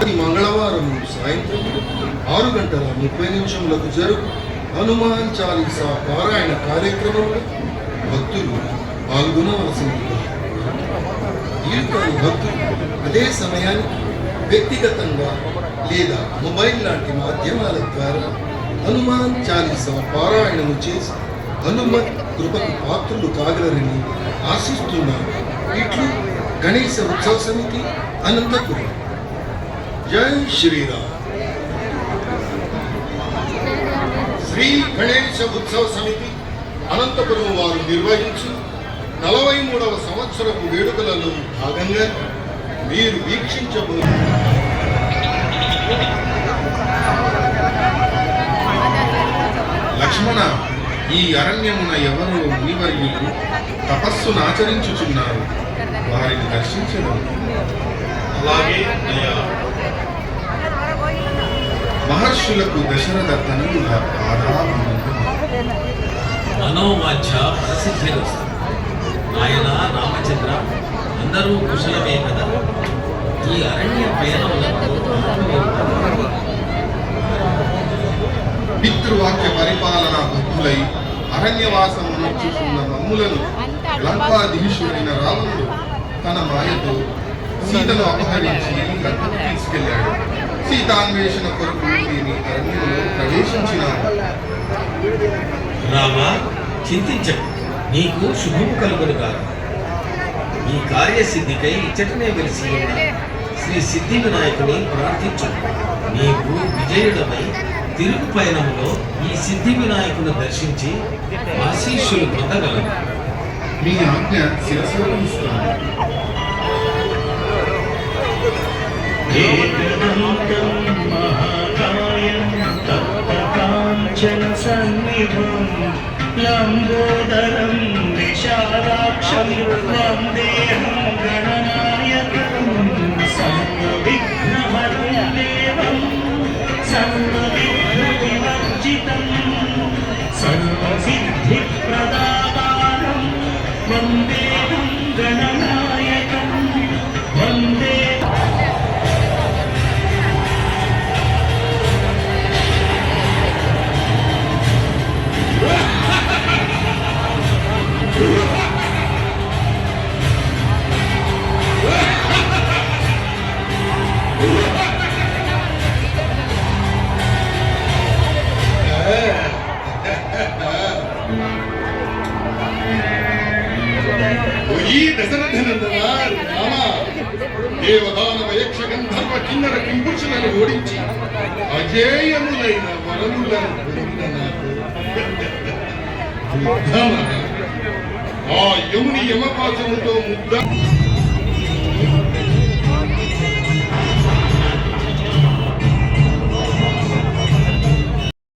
ప్రతి మంగళవారం సాయంత్రం ఆరు గంటల ముప్పై నిమిషములకు జరుగు హనుమాన్ చాలీసా పారాయణ కార్యక్రమంలో భక్తులు పాల్గొనవలసింది భక్తులు అదే సమయానికి వ్యక్తిగతంగా లేదా మొబైల్ లాంటి మాధ్యమాల ద్వారా హనుమాన్ చాలీసా పారాయణము చేసి హనుమత్ కృపకు పాత్రులు కాగలరని ఆశిస్తున్నారు ఇట్లు గణేశ ఉత్సవ సమితి అనంతపురం. జై శ్రీరామ్ శ్రీ గణేశ ఉత్సవ సమితి అనంతపురం వారు నిర్వహించు నలభై మూడవ సంవత్సరపు వేడుకలలో భాగంగా మీరు వీక్షించబో లక్ష్మణ ఈ అరణ్యమున ఎవరో మునివర్యులు తపస్సును ఆచరించుచున్నారు. వారిని దర్శించడం. అలాగే మహర్షులకు దశరథ మనోవాంఛ ప్రసిద్ధిరస్తు నాయన రామచంద్ర అందరూ కుశలమే కదా. ఈ అరణ్య పయనములకు పితృవాక్య పరిపాలన బుద్ధులై అరణ్యవాసమును చూస్తున్న మమ్ములను లంకాధీశుడైన రావణుడు తన మాయతో సీతను అపహరించి లంకకు తీసుకెళ్ళాడు సీతాన్వేషణ కొరకు దీని అరణ్యంలో ప్రవేశించినాడు. రామ చింతించకు. నీకు శుభము కలుగును కాదు ఈ కార్యసిద్ధికై ఇచ్చటనే వెలిసి ఉన్న శ్రీ సిద్ధి వినాయకుని ప్రార్థించు. నీకు విజయుడమై తిరుగు పయనంలో ఈ సిద్ధి వినాయకుని దర్శించి ఆశీస్సులు పొందగలవు. మీ ఆజ్ఞ శిరసాగిస్తాను సన్నిధం లంబోదరం విశాలాక్షం వందే ఈ దశరథనందన రామ దేవదానవ యక్ష గంధర్వ కిన్నర కింపురుషులను ఓడించి అజేయములైన వరములను పొందిన నాకు ఆ యముని యమపాచముతో ముద్ద